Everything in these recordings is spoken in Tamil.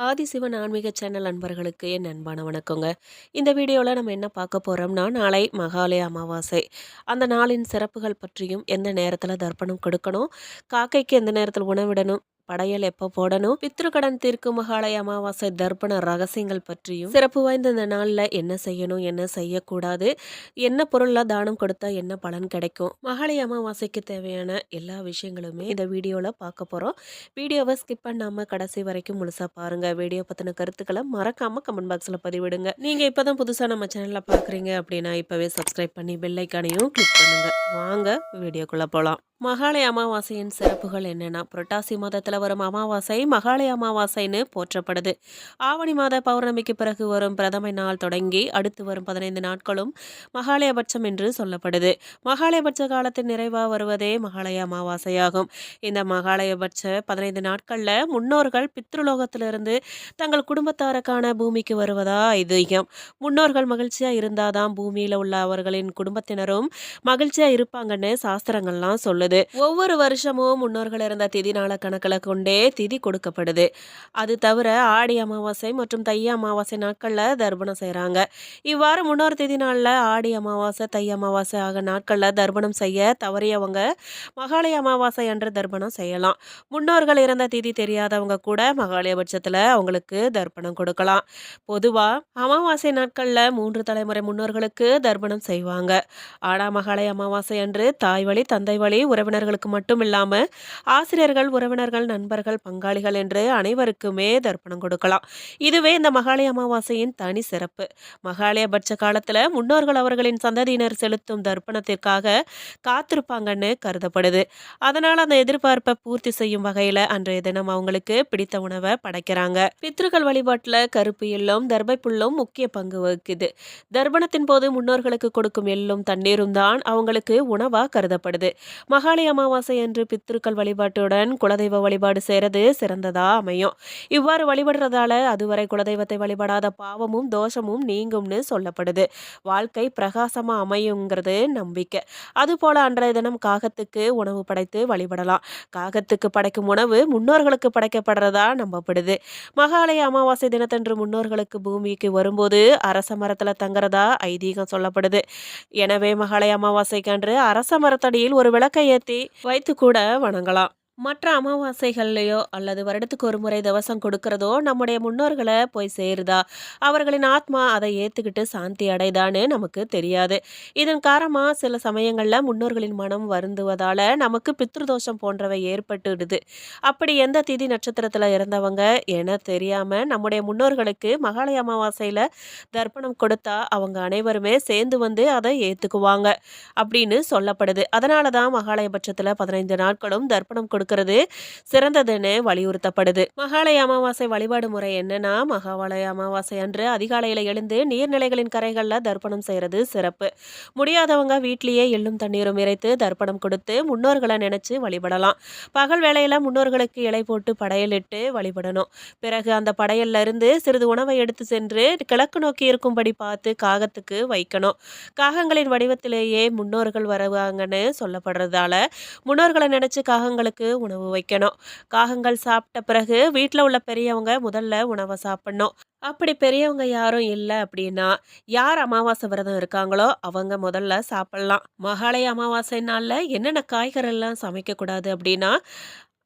ஆதிசிவன் ஆன்மீக சேனல் அன்பர்களுக்கு என் அன்பான வணக்கங்க. இந்த வீடியோவில் நம்ம என்ன பார்க்க போகிறோம்னா நாளை மகாலய அமாவாசை. அந்த நாளின் சிறப்புகள் பற்றியும் எந்த நேரத்தில் தர்ப்பணம் கொடுக்கணும் காக்கைக்கு எந்த நேரத்தில் உணவிடணும் படையல் எப்போ போடணும்? பித்ருக்கடன் தீர்க்கும் மகாலய அமாவாசை தர்ப்பண ரகசியங்கள் பற்றியும் சிறப்பு வாய்ந்த இந்த நாளில் என்ன செய்யணும் என்ன செய்யக்கூடாது என்ன பொருள்லாம் தானம் கொடுத்தா என்ன பலன் கிடைக்கும் மகாலய அமாவாசைக்கு தேவையான எல்லா விஷயங்களுமே இந்த வீடியோவில் பார்க்க போகிறோம் வீடியோவை ஸ்கிப் பண்ணாமல் கடைசி வரைக்கும் முழுசாக பாருங்கள் வீடியோ பற்றின கருத்துக்களை மறக்காமல் கமெண்ட் பாக்ஸில் பதிவிடுங்க. நீங்கள் இப்போ தான் புதுசாக நம்ம சேனலில் பார்க்குறீங்க அப்படின்னா இப்போவே சப்ஸ்கிரைப் பண்ணி பெல்லைக்கானையும் கிளிக் பண்ணுங்கள் வாங்க வீடியோக்குள்ளே போகலாம் மகாலய அமாவாசையின் சிறப்புகள் என்னென்னா புரட்டாசி மாதத்தில் வரும் அமாவாசை மகாலய அமாவாசைன்னு போற்றப்படுது. ஆவணி மாத பௌர்ணமிக்கு பிறகு வரும் பிரதமை நாள் தொடங்கி அடுத்து வரும் பதினைந்து நாட்களும் மகாலயபட்சம் என்று சொல்லப்படுது. மகாலயபட்ச காலத்தின் நிறைவாக வருவதே மகாலய அமாவாசையாகும். இந்த மகாலயபட்ச பதினைந்து நாட்களில் முன்னோர்கள் பித்ருலோகத்திலிருந்து தங்கள் குடும்பத்தாருக்கான பூமிக்கு வருவதா ஐதீகம் முன்னோர்கள் மகிழ்ச்சியாக இருந்தாதான் பூமியில் உள்ள அவர்களின் குடும்பத்தினரும் மகிழ்ச்சியாக இருப்பாங்கன்னு சாஸ்திரங்கள்லாம் சொல்லுது. கொடுக்கப்படுது ஒவ்வொரு வருஷமும் முன்னோர்கள் இருந்த திதி நாள கணக்கில் கொண்டே திதி கொடுக்கப்படுது. அது தவிர ஆடி அமாவாசை மற்றும் தை அமாவாசை நாட்களில் தர்ப்பணம் செய்கிறாங்க இவ்வாறு முன்னோர் திதி நாளில் ஆடி அமாவாசை தை அமாவாசை ஆக நாட்களில் தர்ப்பணம் செய்ய தவறியவங்க மகாலய அமாவாசை அன்று தர்ப்பணம் செய்யலாம். முன்னோர்கள் இறந்த திதி தெரியாதவங்க கூட மகாலயபட்சத்தில் அவங்களுக்கு தர்ப்பணம் கொடுக்கலாம். பொதுவாக அமாவாசை நாட்களில் மூன்று தலைமுறை முன்னோர்களுக்கு தர்ப்பணம் செய்வாங்க. ஆடா மகாலய அமாவாசை அன்று தாய் வழி தந்தை வழி உறவினர்களுக்கு மட்டும் இல்லாமல் ஆசிரியர்கள் உறவினர்கள் நண்பர்கள் பங்காளிகள் என்று அனைவருக்குமே தர்ப்பணம் கொடுக்கலாம். இதுவே இந்த மகாலய அமாவாசையின் தனி சிறப்பு. மகாலயபட்ச காலத்தில் முன்னோர்கள் அவர்களின் சந்ததியினர் செலுத்தும் தர்ப்பணத்திற்காக காத்திருப்பாங்கன்னு கருதப்படுது. அதனால் அந்த எதிர்பார்ப்பை பூர்த்தி செய்யும் வகையில் அன்றைய தினம் அவங்களுக்கு பிடித்த உணவை படைக்கிறாங்க. பித்ருக்கள் வழிபாட்டில் கருப்பு எல்லும் தர்பை புல்லும் முக்கிய பங்கு வகிக்குது. தர்ப்பணத்தின் போது முன்னோர்களுக்கு கொடுக்கும் எள்ளும் தண்ணீரும் தான் அவங்களுக்கு உணவா கருதப்படுது. மகாலி அமாவாசை என்று பித்திருக்கள் வழிபாட்டுடன் குலதெய்வ வழிபாடு செய்கிறது சிறந்ததா அமையும். இவ்வாறு வழிபடுறதால அதுவரை குலதெய்வத்தை வழிபடாத பாவமும் தோஷமும் நீங்கும்னு சொல்லப்படுது. வாழ்க்கை பிரகாசமா அமையுங்கிறது நம்பிக்கை. அதுபோல அன்றைய தினம் காகத்துக்கு உணவு படைத்து வழிபடலாம். காகத்துக்கு படைக்கும் உணவு முன்னோர்களுக்கு படைக்கப்படுறதா நம்பப்படுது. மகாலய அமாவாசை தினத்தன்று முன்னோர்களுக்கு பூமிக்கு வரும்போது அரச மரத்தில் தங்குறதா ஐதீகம் சொல்லப்படுது. எனவே மகாலய அமாவாசைக்கு அன்று அரச மரத்தடியில் ஒரு விளக்கை ஏற்றி வைத்து கூட வணங்கலாம். மற்ற அமாவாசைகள்லையோ அல்லது வருடத்துக்கு ஒரு முறை தவசம் கொடுக்கறதோ நம்முடைய முன்னோர்களை போய் சேருதா? அவர்களின் ஆத்மா அதை ஏற்றுக்கிட்டு சாந்தி அடைதான்னு நமக்கு தெரியாது. இதன் காரணமாக சில சமயங்களில் முன்னோர்களின் மனம் வருந்துவதால் நமக்கு பித்ருதோஷம் போன்றவை ஏற்பட்டுடுது. அப்படி எந்த திதி நட்சத்திரத்தில் இறந்தவங்க என தெரியாமல் நம்முடைய முன்னோர்களுக்கு மகாலய அமாவாசையில் தர்ப்பணம் கொடுத்தா அவங்க அனைவருமே சேர்ந்து வந்து அதை ஏற்றுக்குவாங்க அப்படின்னு சொல்லப்படுது. அதனால தான் மகாலய பட்சத்தில் பதினைந்து நாட்களும் தர்ப்பணம் கொடுக்க கொடுக்கறது சிறந்ததுன்னு வலியுறுத்தப்படுது. மகாலய அமாவாசை வழிபாடு முறை என்னன்னா மகாலய அமாவாசை அன்று அதிகாலையில் எழுந்து நீர்நிலைகளின் கரைகளில் தர்ப்பணம் செய்யறது சிறப்பு. முடியாதவங்க வீட்லேயே எள்ளும் தண்ணீரும் இறைத்து தர்ப்பணம் கொடுத்து முன்னோர்களை நினைச்சு வழிபடலாம். பகல் வேளையில முன்னோர்களுக்கு இலை போட்டு படையலிட்டு வழிபடணும். பிறகு அந்த படையல்ல இருந்து சிறிது உணவை எடுத்து சென்று கிழக்கு நோக்கி இருக்கும்படி பார்த்து காகத்துக்கு வைக்கணும். காகங்களின் வடிவத்திலேயே முன்னோர்கள் வருவாங்கன்னு சொல்லப்படுறதால முன்னோர்களை நினைச்சு காகங்களுக்கு உணவு வைக்கணும். காகங்கள் சாப்பிட்ட பிறகு வீட்டில் உள்ள பெரியவங்க முதல்ல உணவை சாப்பிடணும். அப்படி பெரியவங்க யாரும் இல்லை அப்படின்னா யார் அமாவாசை விரதம் இருக்காங்களோ அவங்க முதல்ல சாப்பிட்லாம். மகாலய அமாவாசை நாளில் என்னென்ன காய்கறிலாம் சமைக்கக்கூடாது அப்படின்னா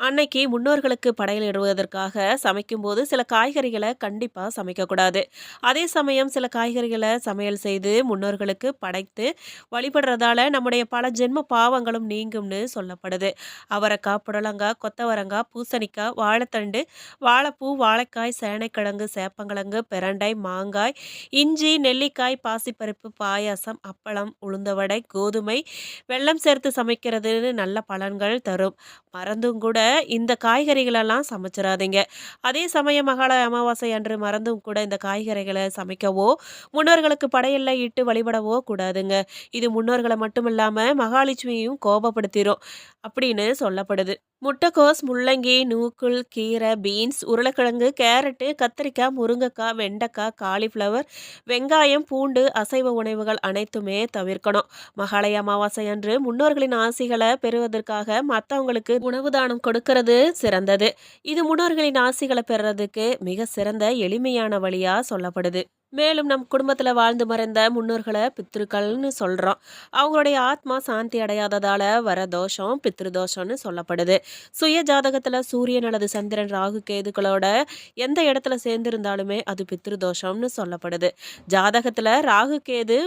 அன்னைக்கு முன்னோர்களுக்கு படையலிடுவதற்காக சமைக்கும்போது சில காய்கறிகளை கண்டிப்பாக சமைக்கக்கூடாது. அதே சமயம் சில காய்கறிகளை சமையல் செய்து முன்னோர்களுக்கு படைத்து வழிபடுறதால நம்முடைய பல ஜென்ம பாவங்களும் நீங்கும்னு சொல்லப்படுது. அவரைக்காய் புடலங்காய் கொத்தவரங்காய் பூசணிக்காய் வாழைத்தண்டு வாழைப்பூ வாழைக்காய் சேனைக்கிழங்கு சேப்பங்கிழங்கு பிரண்டை மாங்காய் இஞ்சி நெல்லிக்காய் பாசிப்பருப்பு பாயாசம் அப்பளம் உளுந்தவடை கோதுமை வெள்ளம் சேர்த்து சமைக்கிறதுன்னு நல்ல பலன்கள் தரும். மறந்தும் கூட இந்த காய்கறிகளெல்லாம் சமைச்சிடாதீங்க அதே சமயம் மகால அமாவாசை அன்று மறந்தும் கூட இந்த காய்கறிகளை சமைக்கவோ முன்னோர்களுக்கு படையல்ல இட்டு வழிபடவோ கூடாதுங்க. இது முன்னோர்களை மட்டும் இல்லாமல் மகாலட்சுமியையும் கோபப்படுத்திடும் அப்படின்னு சொல்லப்படுது. முட்டைக்கோஸ் முள்ளங்கி நூக்குள் கீரை பீன்ஸ் உருளைக்கிழங்கு கேரட்டு கத்திரிக்காய் முருங்கைக்காய் வெண்டைக்காய் காலிஃப்ளவர் வெங்காயம் பூண்டு அசைவ உணவுகள் அனைத்துமே தவிர்க்கணும். மகாலய அமாவாசை அன்று முன்னோர்களின் ஆசிகளை பெறுவதற்காக மற்றவங்களுக்கு உணவு தானம் கொடுக்கறது சிறந்தது. இது முன்னோர்களின் ஆசிகளை பெறுறதுக்கு மிக சிறந்த எளிமையான வழியாக சொல்லப்படுது. மேலும் நம் குடும்பத்தில் வாழ்ந்து மறைந்த முன்னோர்களை பித்திருக்கள்னு சொல்கிறோம் அவங்களுடைய ஆத்மா சாந்தி அடையாததால் வர தோஷம் பித்ரு தோஷம்னு சொல்லப்படுது. சுய ஜாதகத்தில் சூரியன் அல்லது சந்திரன் ராகு கேதுக்களோட எந்த இடத்துல சேர்ந்திருந்தாலுமே அது பித்ரு தோஷம்னு சொல்லப்படுது. ஜாதகத்தில் ராகு கேது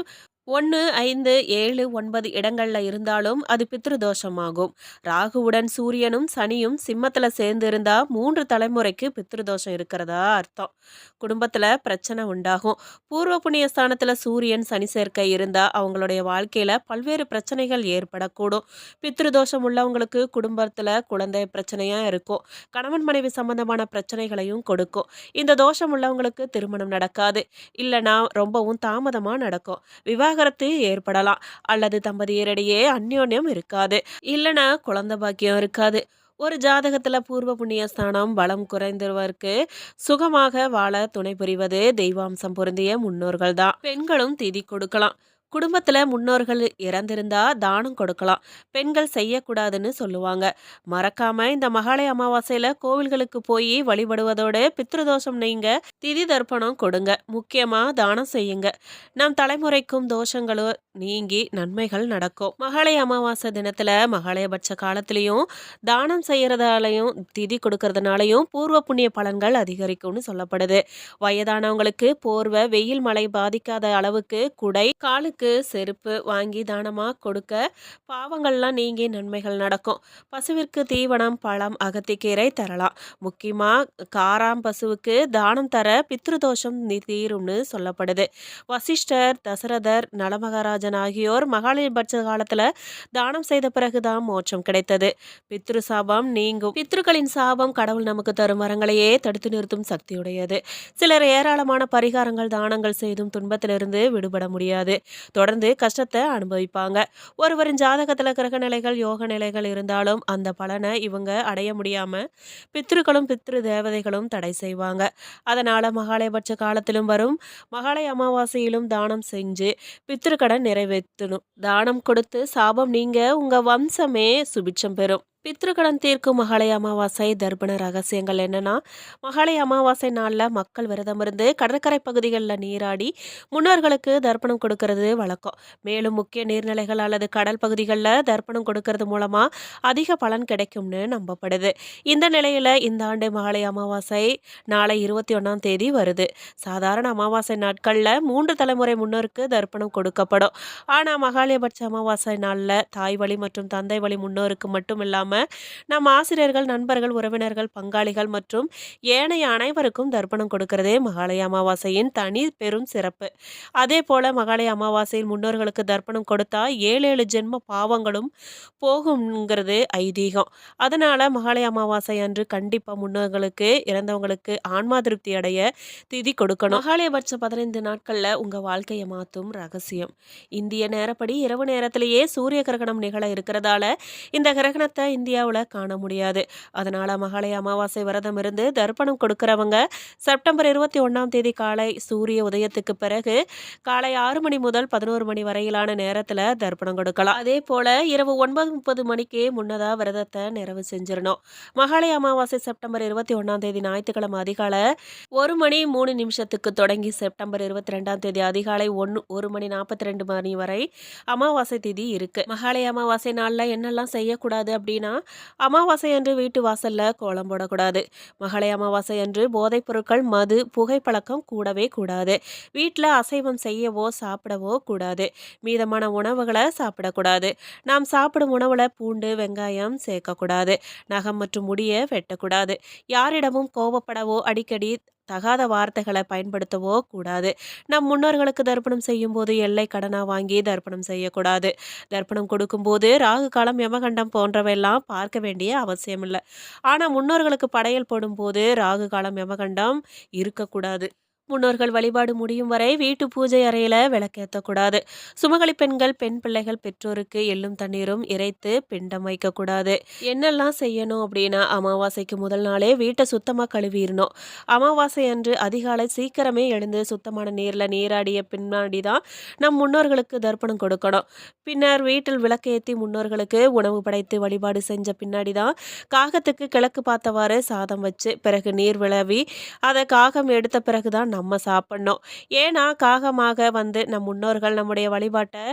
ஒன்று ஐந்து ஏழு ஒன்பது இடங்களில் இருந்தாலும் அது பித்ரு தோஷமாகும் ராகுவுடன் சூரியனும் சனியும் சிம்மத்தில் சேர்ந்து இருந்தால் மூன்று தலைமுறைக்கு பித்ருதோஷம் இருக்கிறதா அர்த்தம். குடும்பத்தில் பிரச்சனை உண்டாகும். பூர்வ புண்ணிய ஸ்தானத்தில் சூரியன் சனி சேர்க்கை இருந்தால் அவங்களுடைய வாழ்க்கையில் பல்வேறு பிரச்சனைகள் ஏற்படக்கூடும். பித்ருதோஷம் உள்ளவங்களுக்கு குடும்பத்தில் குழந்தை பிரச்சனையாக இருக்கும். கணவன் மனைவி சம்பந்தமான பிரச்சனைகளையும் கொடுக்கும். இந்த தோஷம் உள்ளவங்களுக்கு திருமணம் நடக்காது. இல்லைனா ரொம்பவும் தாமதமாக நடக்கும். விவாக விவாகரத்து ஏற்படலாம். அல்லது தம்பதியரிடையே அந்யோன்யம் இருக்காது. இல்லைன்னா குழந்தை பாக்கியம் இருக்காது. ஒரு ஜாதகத்துல பூர்வ புண்ணிய ஸ்தானம் பலம் குறைந்தவருக்கு சுகமாக வாழ துணை புரிவது தெய்வாம்சம் பொருந்திய முன்னோர்கள் தான் பெண்களும் திதி கொடுக்கலாம். குடும்பத்தில் முன்னோர்கள் இறந்திருந்தா தானம் கொடுக்கலாம். பெண்கள் செய்யக்கூடாதுன்னு சொல்லுவாங்க. மறக்காம இந்த மகாலய அமாவாசையில் கோவில்களுக்கு போய் வழிபடுவதோடு பித்ருதோஷம் நீங்க திதி தர்ப்பணம் கொடுங்க. முக்கியமாக தானம் செய்யுங்க. நம் தலைமுறைக்கும் தோஷங்களும் நீங்கி நன்மைகள் நடக்கும். மகாலய அமாவாசை தினத்தில் மகாலயபட்ச காலத்திலையும் தானம் செய்கிறதாலையும் திதி கொடுக்கறதுனாலையும் பூர்வ புண்ணிய பலன்கள் அதிகரிக்கும்னு சொல்லப்படுது. வயதானவங்களுக்கு போர்வை வெயில் மழை பாதிக்காத அளவுக்கு குடை காலுக்கு பசுவுக்கு செருப்பு வாங்கி தானமாக கொடுக்க பாவங்கள்லாம் நீங்கி நன்மைகள் நடக்கும். பசுவிற்கு தீவனம் பழம் அகத்திக்கீரை தரலாம். முக்கியமாக காராம் பசுவுக்கு தானம் தர பித்ருதோஷம் தீரும்னு சொல்லப்படுது. வசிஷ்டர் தசரதர் நலமகாராஜன் ஆகியோர் மகாலிபட்ச காலத்தில் தானம் செய்த பிறகுதான் மோட்சம் கிடைத்தது. பித்ரு சாபம் நீங்கும். பித்ருக்களின் சாபம் கடவுள் நமக்கு தரும் வரங்களையே தடுத்து நிறுத்தும் சக்தியுடையது. சிலர் ஏராளமான பரிகாரங்கள் தானங்கள் செய்தும் துன்பத்திலிருந்து விடுபட முடியாது. தொடர்ந்து கஷ்டத்தை அனுபவிப்பாங்க. ஒருவரின் ஜாதகத்தில் கிரக நிலைகள் யோக நிலைகள் இருந்தாலும் அந்த பலனை இவங்க அடைய முடியாமல் பித்ருக்களும் பித்ரு தேவதைகளும் தடை செய்வாங்க. அதனால் மகாலயபட்ச காலத்திலும் வரும். மகாலய அமாவாசையிலும் தானம் செஞ்சு பித்ருக்கடன் நிறைவேற்றணும். தானம் கொடுத்து சாபம் நீங்க உங்கள் வம்சமே சுபிட்சம் பெறும். பித்ருக்கடன் தீர்க்கும் மகளை அமாவாசை தர்ப்பண ரகசியங்கள் என்னன்னா மகளை அமாவாசை நாளில் மக்கள் விரதம் இருந்து கடற்கரை பகுதிகளில் நீராடி முன்னோர்களுக்கு தர்ப்பணம் கொடுக்கறது வழக்கம். மேலும் முக்கிய நீர்நிலைகள் அல்லது கடல் பகுதிகளில் தர்ப்பணம் கொடுக்கறது மூலமாக அதிக பலன் கிடைக்கும்னு நம்பப்படுது. இந்த நிலையில் இந்த ஆண்டு மகளை அமாவாசை நாளை இருபத்தி ஒன்றாம் தேதி வருது. சாதாரண அமாவாசை நாட்களில் மூன்று தலைமுறை முன்னோருக்கு தர்ப்பணம் கொடுக்கப்படும். ஆனால் மகாலயபட்ச அமாவாசை நாளில் தாய் வழி மற்றும் தந்தை வழி முன்னோருக்கு மட்டும் இல்லாமல் இல்லாமல் நம் ஆசிரியர்கள் நண்பர்கள் உறவினர்கள் பங்காளிகள் மற்றும் ஏனைய அனைவருக்கும் தர்ப்பணம் கொடுக்கிறதே மகாலய அமாவாசையின் தனி பெரும் சிறப்பு. அதே போல மகாலய அமாவாசையில் முன்னோர்களுக்கு தர்ப்பணம் கொடுத்தா ஏழு ஏழு ஜென்ம பாவங்களும் போகுங்கிறது ஐதீகம். அதனால மகாலய அமாவாசை அன்று கண்டிப்பாக முன்னோர்களுக்கு இறந்தவங்களுக்கு ஆன்மா திருப்தி அடைய திதி கொடுக்கணும். மகாலயபட்சம் பதினைந்து நாட்களில் உங்கள் வாழ்க்கையை மாற்றும் ரகசியம். இந்திய நேரப்படி இரவு நேரத்திலேயே சூரிய கிரகணம் நிகழ இருக்கிறதால இந்த கிரகணத்தை இந்தியாவில் காண முடியாது. அதனால் மகாலய அமாவாசை விரதம் இருந்து தர்ப்பணம் கொடுக்குறவங்க செப்டம்பர் இருபத்தி ஒன்றாம் தேதி காலை சூரிய உதயத்துக்கு பிறகு காலை ஆறு மணி முதல் பதினோரு மணி வரையிலான நேரத்தில் தர்ப்பணம் கொடுக்கலாம். அதே போல் இரவு ஒன்பது முப்பது மணிக்கே முன்னதாக விரதத்தை நிறைவு செஞ்சிடணும். மகாலய அமாவாசை செப்டம்பர் இருபத்தி ஒன்றாம் தேதி ஞாயிற்றுக்கிழமை அதிகாலை ஒரு மணி மூணு நிமிஷத்துக்கு தொடங்கி செப்டம்பர் இருபத்தி ரெண்டாம் தேதி அதிகாலை ஒன்று ஒரு மணி நாற்பத்தி ரெண்டு மணி வரை அமாவாசை திதி இருக்குது மகாலய அமாவாசை நாளில் என்னெல்லாம் செய்யக்கூடாது அப்படின்னா அமாவாசை அன்று வீட்டு வாசலில் கோலம் போடக்கூடாது. மகளை அமாவாசை அன்று போதைப் பொருட்கள் மது புகைப்பழக்கம் கூடவே கூடாது. வீட்டில் அசைவம் செய்யவோ சாப்பிடவோ கூடாது. மீதமான உணவுகளை சாப்பிடக்கூடாது. நாம் சாப்பிடும் உணவில் பூண்டு வெங்காயம் சேர்க்கக்கூடாது. நகம் மற்றும் முடியை வெட்டக்கூடாது. யாரிடமும் கோபப்படவோ அடிக்கடி தகாத வார்த்தைகளை பயன்படுத்தவோ கூடாது. நம் முன்னோர்களுக்கு தர்ப்பணம் செய்யும் போது எல்லை கடனாக வாங்கி தர்ப்பணம் செய்யக்கூடாது. தர்ப்பணம் கொடுக்கும்போது ராகு காலம் யமகண்டம் போன்றவையெல்லாம் பார்க்க வேண்டிய அவசியம் இல்லை ஆனால் முன்னோர்களுக்கு படையல் போடும்போது ராகு காலம் யமகண்டம் இருக்கக்கூடாது. முன்னோர்கள் வழிபாடு முடியும் வரை வீட்டு பூஜை அறையில் விளக்கேற்றக்கூடாது சுமகளி பெண்கள் பெண் பிள்ளைகள் பெற்றோருக்கு எள்ளும் தண்ணீரும் இறைத்து பிண்டம் வைக்கக்கூடாது. என்னெல்லாம் செய்யணும் அப்படின்னா அமாவாசைக்கு முதல் நாளே வீட்டை சுத்தமாக கழுவிடணும். அமாவாசை அன்று அதிகாலை சீக்கிரமே எழுந்து சுத்தமான நீரில் நீராடிய பின்னாடி தான் நம் முன்னோர்களுக்கு தர்ப்பணம் கொடுக்கணும். பின்னர் வீட்டில் விளக்கேற்றி முன்னோர்களுக்கு உணவு படைத்து வழிபாடு செஞ்ச பின்னாடி தான் காகத்துக்கு கிழக்கு பார்த்தவாறு சாதம் வச்சு பிறகு நீர் விளவி அதை காகம் எடுத்த பிறகு தான் நம்ம சாப்பிட்ணும். ஏன்னா காகமாக வந்து நம் முன்னோர்கள் நம்முடைய வழிபாட்டை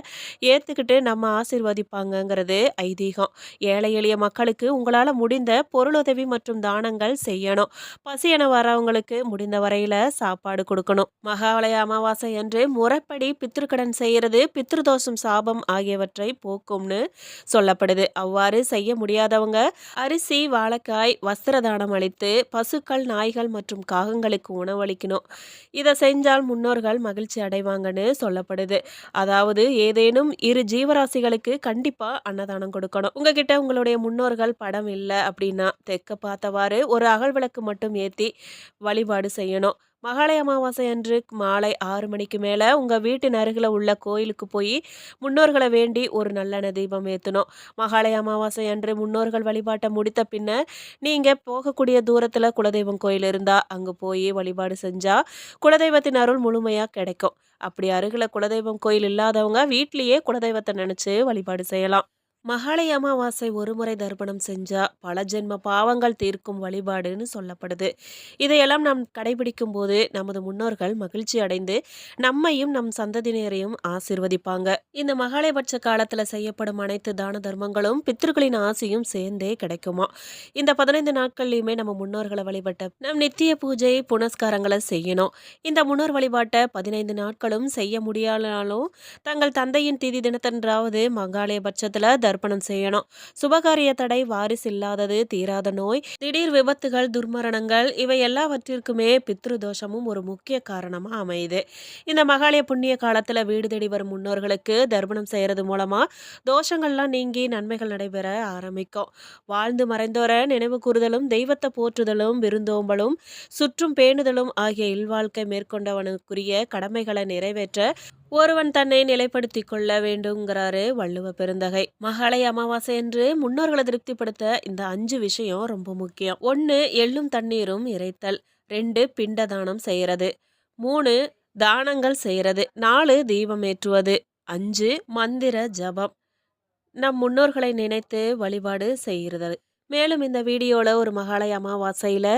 ஏற்றுக்கிட்டு நம்ம ஆசிர்வதிப்பாங்கங்கிறது ஐதீகம். ஏழை எளிய மக்களுக்கு உங்களால் முடிந்த பொருளுதவி மற்றும் தானங்கள் செய்யணும். பசி என வரவங்களுக்கு முடிந்த வரையில் சாப்பாடு கொடுக்கணும். மகாலய அமாவாசை அன்று முறைப்படி பித்திருக்கடன் செய்கிறது பித்ருதோஷம் சாபம் ஆகியவற்றை போக்கும்னு சொல்லப்படுது. அவ்வாறு செய்ய முடியாதவங்க அரிசி வாழைக்காய் வஸ்திர தானம் அளித்து பசுக்கள் நாய்கள் மற்றும் காகங்களுக்கு உணவளிக்கணும். இதை செஞ்சால் முன்னோர்கள் மகிழ்ச்சி அடைவாங்கன்னு சொல்லப்படுது. அதாவது ஏதேனும் இரு ஜீவராசிகளுக்கு கண்டிப்பாக அன்னதானம் கொடுக்கணும். உங்ககிட்ட உங்களுடைய முன்னோர்கள் படம் இல்லை அப்படின்னா தெற்க பார்த்தவாறு ஒரு அகல் விளக்கு மட்டும் ஏற்றி வழிபாடு செய்யணும். மகாலய அமாவாசை அன்று மாலை ஆறு மணிக்கு மேலே உங்கள் வீட்டின் அருகில் உள்ள கோயிலுக்கு போய் முன்னோர்களை வேண்டி ஒரு நல்லெண்ணெய் தீபம் ஏற்றணும் மகாலய அமாவாசை அன்று முன்னோர்கள் வழிபாட்டை முடித்த பின்ன நீங்கள் போகக்கூடிய தூரத்தில் குலதெய்வம் கோயில் இருந்தால் அங்கே போய் வழிபாடு செஞ்சால் குலதெய்வத்தின் அருள் முழுமையாக கிடைக்கும். அப்படி அருகில் குலதெய்வம் கோயில் இல்லாதவங்க வீட்லேயே குலதெய்வத்தை நினச்சி வழிபாடு செய்யலாம். மகாலய அமாவாசை ஒரு முறை தர்ப்பணம் செஞ்சா பல ஜென்ம பாவங்கள் தீர்க்கும் வழிபாடுன்னு சொல்லப்படுது. இதையெல்லாம் நாம் கடைபிடிக்கும் போது நமது முன்னோர்கள் மகிழ்ச்சி அடைந்து நம்மையும் நம் சந்ததியினரையும் ஆசிர்வதிப்பாங்க. இந்த மகாலயபட்ச காலத்துல செய்யப்படும் அனைத்து தான தர்மங்களும் பித்திருக்களின் ஆசையும் சேர்ந்தே கிடைக்குமா? இந்த பதினைந்து நாட்கள்லையுமே நம்ம முன்னோர்களை வழிபட்ட நம் நித்திய பூஜை புனஸ்காரங்களை செய்யணும். இந்த முன்னோர் வழிபாட்டை பதினைந்து நாட்களும் செய்ய முடியாதனாலும் தங்கள் தந்தையின் திதி தினத்தன்றாவது மகாலயபட்சத்துல தர்ப்பணம் செய்யணும். சுபகாரிய தடை வாரிசு இல்லாதது தீராத நோய் திடீர் விபத்துகள் துர்மரணங்கள் இவை எல்லாவற்றிற்குமே பித்ரு தோஷமும் ஒரு முக்கிய காரணமா அமையுது. இந்த மகாலய புண்ணிய காலத்துல வீடு தேடி வரும் முன்னோர்களுக்கு தர்ப்பணம் செய்யறது மூலமா தோஷங்கள்லாம் நீங்கி நன்மைகள் நடைபெற ஆரம்பிக்கும். வாழ்ந்து மறைந்தோர நினைவு கூறுதலும் தெய்வத்தை போற்றுதலும் விருந்தோம்பலும் சுற்றும் பேணுதலும் ஆகிய இல்வாழ்க்கை மேற்கொண்டவனுக்குரிய கடமைகளை நிறைவேற்ற ஒருவன் தன்னை நிலைப்படுத்தி கொள்ள வேண்டுங்கிறாரு வள்ளுவ பெருந்தகை. மகளை அமாவாசை என்று முன்னோர்களை திருப்திப்படுத்த இந்த அஞ்சு விஷயம் ரொம்ப முக்கியம். ஒன்று எள்ளும் தண்ணீரும் இறைத்தல். ரெண்டு பிண்ட தானம் செய்யறது. மூணு தானங்கள் செய்யறது. நாலு தீபம் ஏற்றுவது. அஞ்சு மந்திர ஜபம். நம் முன்னோர்களை நினைத்து வழிபாடு செய்கிறது. மேலும் இந்த வீடியோவில் ஒரு மகாலய அமாவாசையில்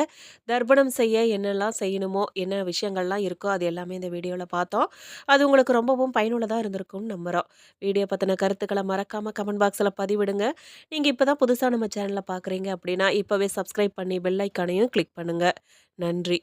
தர்ப்பணம் செய்ய என்னெல்லாம் செய்யணுமோ என்ன விஷயங்கள்லாம் இருக்கோ அது எல்லாமே இந்த வீடியோவில் பார்த்தோம். அது உங்களுக்கு ரொம்பவும் பயனுள்ளதாக இருந்திருக்கும்னு நம்புகிறோம் வீடியோ பற்றின கருத்துக்களை மறக்காமல் கமெண்ட் பாக்ஸில் பதிவிடுங்க. நீங்கள் இப்போ தான் புதுசாக நம்ம சேனலில் பார்க்குறீங்க அப்படின்னா இப்போவே சப்ஸ்கிரைப் பண்ணி பெல்லைக்கானையும் கிளிக் பண்ணுங்கள் நன்றி.